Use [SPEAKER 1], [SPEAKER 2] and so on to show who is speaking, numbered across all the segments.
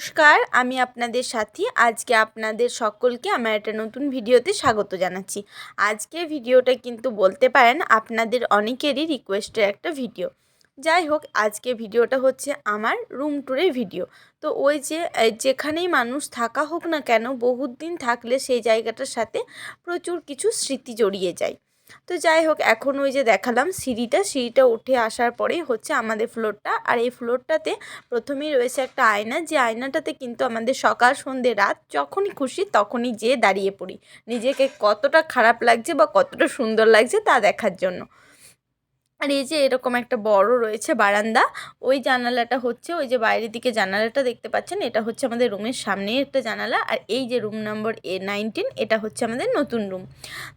[SPEAKER 1] নমস্কার, আমি আপনাদের সাথী। আজকে আপনাদের সকলকে আমার একটা নতুন ভিডিওতে স্বাগত জানাচ্ছি। আজকে ভিডিওটা কিন্তু বলতে পারেন আপনাদের অনেকেরই রিকোয়েস্টের একটা ভিডিও। যাই হোক আজকে ভিডিওটা হচ্ছে আমার রুম ট্যুরের ভিডিও। তো ওই যে যেখানেই মানুষ থাকা হোক না কেন বহুত দিন থাকলে সেই জায়গাটার সাথে প্রচুর কিছু স্মৃতি জড়িয়ে যায়। তো যাই হোক, এখন ওই যে দেখালাম সিঁড়িটা সিঁড়িটা উঠে আসার পরেই হচ্ছে আমাদের ফ্লোরটা আর এই ফ্লোরটাতে প্রথমেই রয়েছে একটা আয়না। যে আয়নাটাতে কিন্তু আমাদের সকাল সন্ধে রাত যখনই খুশি তখনই যেয়ে দাঁড়িয়ে পড়ি। নিজেকে কতটা খারাপ লাগছে বা কতটা সুন্দর লাগছে তা দেখার জন্য। আর এই যে এরকম একটা বড় রয়েছে বারান্দা, ওই জানালাটা হচ্ছে, ওই যে বাইরের দিকে জানালাটা দেখতে পাচ্ছেন, এটা হচ্ছে আমাদের রুমের সামনেই একটা জানালা, আর এই যে রুম নম্বর এ নাইনটিন, এটা হচ্ছে আমাদের নতুন রুম।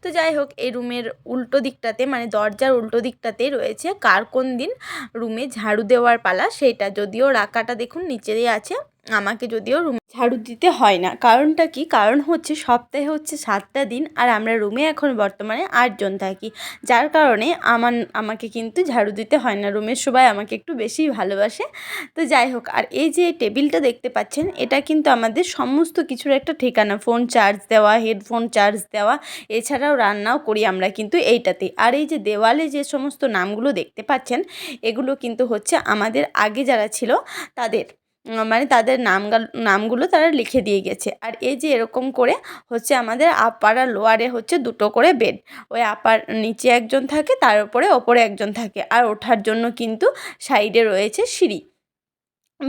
[SPEAKER 1] তো যাই হোক, এই রুমের উল্টো দিকটাতে মানে দরজার উল্টো দিকটাতে রয়েছে কার কোন দিন রুমে ঝাড়ু দেওয়ার পালা সেইটা যদিও রাখাটা দেখুন নিচেই আছে। আমাকে যদিও রুম ঝাড়ু দিতে হয় না। কারণটা কি? কারণ হচ্ছে সপ্তাহে হচ্ছে সাতটা দিন আর আমরা রুমে এখন বর্তমানে আটজন থাকি। যার কারণে আমার, আমাকে কিন্তু ঝাড়ু দিতে হয় না। রুমের সবাই আমাকে একটু বেশি ভালোবাসে। তো যাই হোক, আর এই যে টেবিলটা দেখতে পাচ্ছেন, এটা কিন্তু আমাদের সমস্ত কিছুর একটা ঠিকানা। ফোন চার্জ দেওয়া হেডফোন চার্জ দেওয়া, এছাড়াও রান্নাও করি আমরা কিন্তু এইটাতে আর এই যে দেওয়ালে যে সমস্ত নামগুলো দেখতে পাচ্ছেন, এগুলো কিন্তু হচ্ছে আমাদের আগে যারা ছিল, তাদের মানে তাদের নামগাল, নামগুলো তারা লিখে দিয়ে গেছে। আর এই যে এরকম করে হচ্ছে আমাদের আপার আর লোয়ারে হচ্ছে দুটো করে বেড ওই আপার নিচে একজন থাকে, তার উপরে ওপরে একজন থাকে। আর ওঠার জন্য কিন্তু সাইডে রয়েছে সিঁড়ি।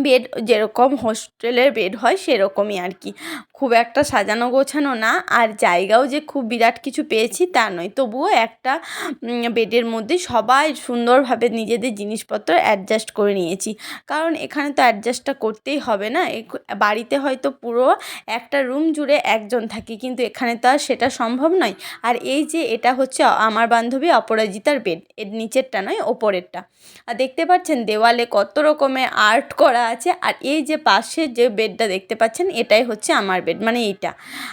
[SPEAKER 1] বেড যেরকম হোস্টেলের বেড হয় সেরকমই আর কি। খুব একটা সাজানো গোছানো না, আর জায়গাও যে খুব বিরাট কিছু পেয়েছি তা নয়। তবুও একটা বেডের মধ্যে সবাই সুন্দরভাবে নিজেদের জিনিসপত্র অ্যাডজাস্ট করে নিয়েছি। কারণ এখানে তো অ্যাডজাস্টটা করতেই হবে না। বাড়িতে হয়তো পুরো একটা রুম জুড়ে একজন থাকে, কিন্তু এখানে তো আর সেটা সম্ভব নয়। আর এই যে এটা হচ্ছে আমার বান্ধবী অপরাজিতার বেড এর নিচেরটা নয়, ওপরেরটা। আর দেখতে পাচ্ছেন দেওয়ালে কত রকমের আর্ট করা আছে আর এই যে পাশে যে বেডটা দেখতে পাচ্ছেন, এটাই হচ্ছে আমার বেড মানে এইটা।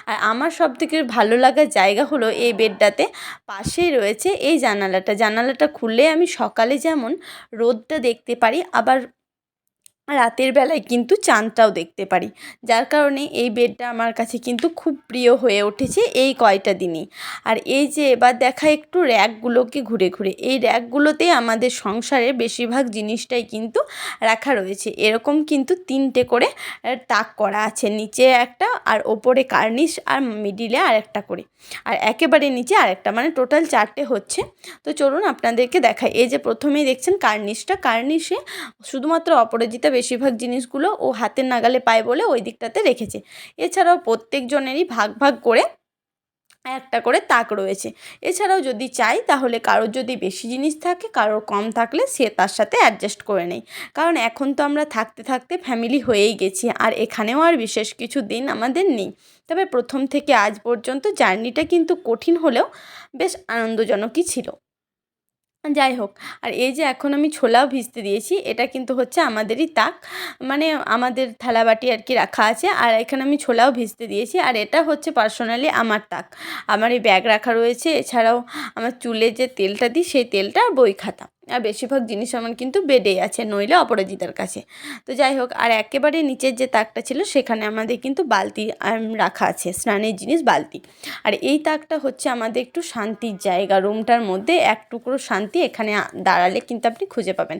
[SPEAKER 1] আর আমার সব থেকে ভালো লাগার জায়গা হলো এই বেডটাতে পাশেই রয়েছে এই জানালাটা। জানালাটা খুললে আমি সকালে যেমন রোদটা দেখতে পারি, আবার রাতের বেলায় কিন্তু চাঁদটাও দেখতে পারি। যার কারণে এই বেডটা আমার কাছে কিন্তু খুব প্রিয় হয়ে উঠেছে এই কয়টা দিনই। আর এই যে এবার দেখা একটু র্যাকগুলোকে ঘুরে ঘুরে, এই র্যাকগুলোতেই আমাদের সংসারে বেশিরভাগ জিনিসটাই কিন্তু রাখা রয়েছে। এরকম কিন্তু তিনটে করে তাক করা আছে, নিচে একটা আর ওপরে কার্নিশ আর মিডিলে আর একটা করে। আর একেবারে নিচে আরেকটা মানে টোটাল চারটে হচ্ছে। তো চলুন আপনাদেরকে দেখাই। এই যে প্রথমেই দেখছেন কার্নিশটা, কার্নিশে শুধুমাত্র অপরাজিতা বেশিরভাগ জিনিসগুলো ও হাতের নাগালে পায় বলে ওই দিকটাতে রেখেছে। এছাড়াও প্রত্যেকজনেরই ভাগ ভাগ করে একটা করে তাক রয়েছে। এছাড়াও যদি চাই তাহলে কারোর যদি বেশি জিনিস থাকে, কারোর কম থাকলে সে তার সাথে অ্যাডজাস্ট করে নেয়। কারণ এখন তো আমরা থাকতে থাকতে ফ্যামিলি হয়েই গেছি, আর এখানেও আর বিশেষ কিছু দিন আমাদের নেই। তবে প্রথম থেকে আজ পর্যন্ত জার্নিটা কিন্তু কঠিন হলেও বেশ আনন্দজনকই ছিল। যাই হোক, আর এই যে এখন আমি ছোলাও ভিজতে দিয়েছি, এটা কিন্তু হচ্ছে আমাদেরই তাক। মানে আমাদের থালাবাটি আর কি রাখা আছে, আর এখানে আমি ছোলাও ভিজতে দিয়েছি, আর এটা হচ্ছে পার্সোনালি আমার তাক। আমার এই ব্যাগ রাখা রয়েছে, এছাড়াও আমার চুলে যে তেলটা দিই, সেই তেলটা বই খাতা। আর বেশিরভাগ জিনিস আমার কিন্তু বেডেই আছে, নইলে অপরাজিতার কাছে। তো যাই হোক, আর একেবারে নিচের যে তাকটা ছিল, সেখানে আমাদের কিন্তু বালতি রাখা আছে, স্নানের জিনিস বালতি। আর এই তাকটা হচ্ছে আমাদের একটু শান্তির জায়গা, রুমটার মধ্যে এক টুকরো শান্তি এখানে দাঁড়ালে কিন্তু আপনি খুঁজে পাবেন।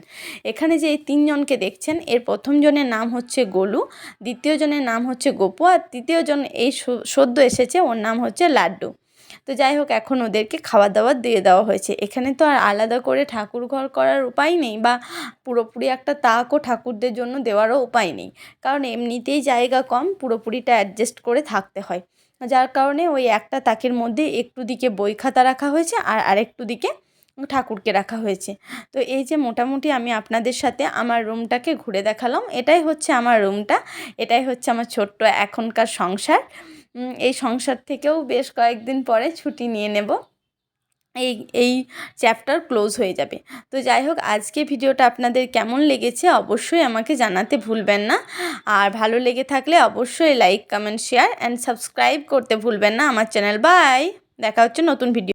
[SPEAKER 1] এখানে যে এই তিনজনকে দেখছেন, এর প্রথম জনের নাম হচ্ছে গোলু, দ্বিতীয় জনের নাম হচ্ছে গোপু, আর তৃতীয় জন এই সদ্য এসেছে, ওর নাম হচ্ছে লাড্ডু। তো যাই হোক, এখন ওদেরকে খাবার দাবার দিয়ে দেওয়া হয়েছে। এখানে তো আর আলাদা করে ঠাকুর ঘর করার উপায় নেই বা পুরোপুরি একটা তাকও ঠাকুরদের জন্য দেওয়ারও উপায় নেই। কারণ এমনিতেই জায়গা কম, পুরোপুরিটা অ্যাডজাস্ট করে থাকতে হয়। যার কারণে ওই একটা তাকের মধ্যে একটু দিকে বই খাতা রাখা হয়েছে আর আরেকটু দিকে ঠাকুরকে রাখা হয়েছে। তো এই যে মোটামুটি আমি আপনাদের সাথে আমার রুমটাকে ঘুরে দেখালাম। এটাই হচ্ছে আমার রুমটা। এটাই হচ্ছে আমার ছোট্ট এখনকার সংসার। এই সংসার থেকেও বেশ কয়েকদিন পরে ছুটি নিয়ে নেব। এই এই চ্যাপ্টার ক্লোজ হয়ে যাবে। তো যাই হোক, আজকে ভিডিওটা আপনাদের কেমন লেগেছে অবশ্যই আমাকে জানাতে ভুলবেন না। আর ভালো লেগে থাকলে অবশ্যই like comment share and subscribe করতে ভুলবেন না আমার চ্যানেল বাই দেখা হচ্ছে নতুন ভিডিও